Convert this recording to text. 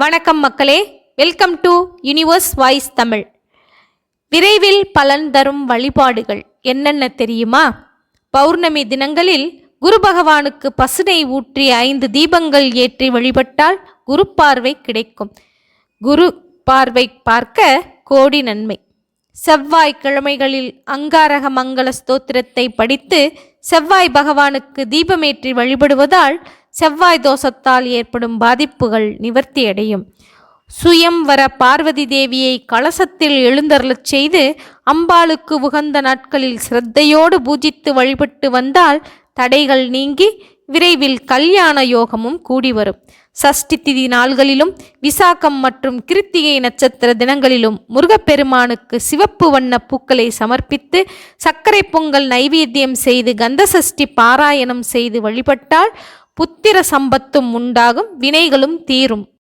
வணக்கம் மக்களே. Welcome to universe voice Tamil விரைவில் பலன் தரும் வழிபாடுகள் என்னென்ன தெரியுமா? பௌர்ணமி தினங்களில் குரு பகவானுக்கு பசுனை ஊற்றி ஐந்து தீபங்கள் ஏற்றி வழிபட்டால் குரு பார்வை கிடைக்கும். குரு பார்வை பார்க்க கோடி நன்மை. செவ்வாய் கிழமைகளில் அங்காரக மங்கள ஸ்தோத்திரத்தை படித்து செவ்வாய் பகவானுக்கு தீபமேற்றி வழிபடுவதால் செவ்வாய் தோஷத்தால் ஏற்படும் பாதிப்புகள் நிவர்த்தியடையும். சுயம்வர பார்வதி தேவியை கலசத்தில் எழுந்தருளச் செய்து அம்பாளுக்கு உகந்த நாட்களில் சிரத்தையோடு பூஜித்து வழிபட்டு வந்தால் தடைகள் நீங்கி விரைவில் கல்யாண யோகமும் கூடி வரும். சஷ்டி திதி நாள்களிலும் விசாகம் மற்றும் கிருத்திகை நட்சத்திர தினங்களிலும் முருகப்பெருமானுக்கு சிவப்பு வண்ண பூக்களை சமர்ப்பித்து சர்க்கரை பொங்கல் நைவேத்தியம் செய்து கந்த சஷ்டி பாராயணம் செய்து வழிபட்டால் புத்திர சம்பத்தும் உண்டாகும் வினைகளும் தீரும்.